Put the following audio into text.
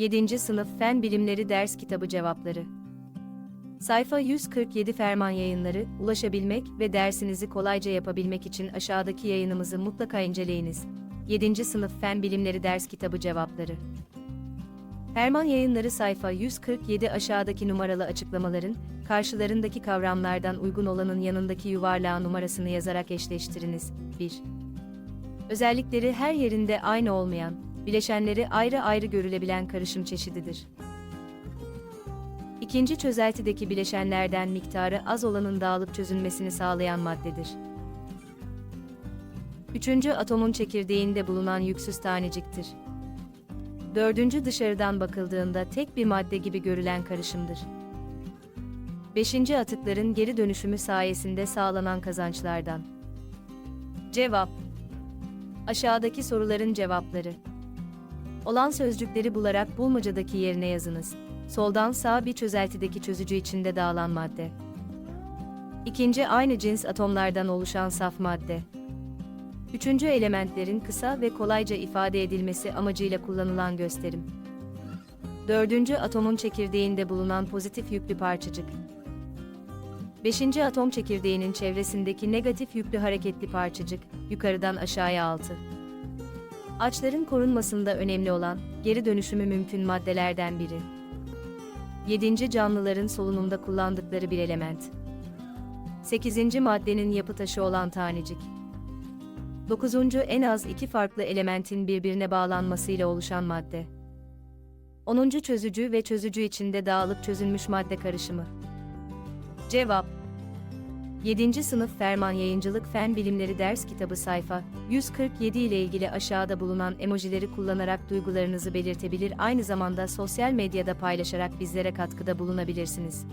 7. Sınıf Fen Bilimleri Ders Kitabı Cevapları Sayfa 147 Ferman Yayınları, ulaşabilmek ve dersinizi kolayca yapabilmek için aşağıdaki yayınımızı mutlaka inceleyiniz. 7. Sınıf Fen Bilimleri Ders Kitabı Cevapları Ferman Yayınları sayfa 147 aşağıdaki numaralı açıklamaların, karşılarındaki kavramlardan uygun olanın yanındaki yuvarlağın numarasını yazarak eşleştiriniz. 1. Özellikleri her yerinde aynı olmayan, bileşenleri ayrı ayrı görülebilen karışım çeşididir. İkinci çözeltideki bileşenlerden miktarı az olanın dağılıp çözülmesini sağlayan maddedir. Üçüncü atomun çekirdeğinde bulunan yüksüz taneciktir. Dördüncü dışarıdan bakıldığında tek bir madde gibi görülen karışımdır. Beşinci atıkların geri dönüşümü sayesinde sağlanan kazançlardan. Cevap Aşağıdaki soruların cevapları. Olan sözcükleri bularak bulmacadaki yerine yazınız. Soldan sağ bir çözeltideki çözücü içinde dağılan madde. İkinci aynı cins atomlardan oluşan saf madde. Üçüncü elementlerin kısa ve kolayca ifade edilmesi amacıyla kullanılan gösterim. Dördüncü atomun çekirdeğinde bulunan pozitif yüklü parçacık. Beşinci atom çekirdeğinin çevresindeki negatif yüklü hareketli parçacık, yukarıdan aşağıya altı. Açların korunmasında önemli olan, geri dönüşümü mümkün maddelerden biri. Yedinci canlıların solunumda kullandıkları bir element. Sekizinci maddenin yapı taşı olan tanecik. Dokuzuncu en az iki farklı elementin birbirine bağlanmasıyla oluşan madde. Onuncu çözücü ve çözücü içinde dağılıp çözülmüş madde karışımı. Cevap 7. Sınıf Ferman Yayıncılık Fen Bilimleri Ders Kitabı sayfa 147 ile ilgili aşağıda bulunan emojileri kullanarak duygularınızı belirtebilir aynı zamanda sosyal medyada paylaşarak bizlere katkıda bulunabilirsiniz.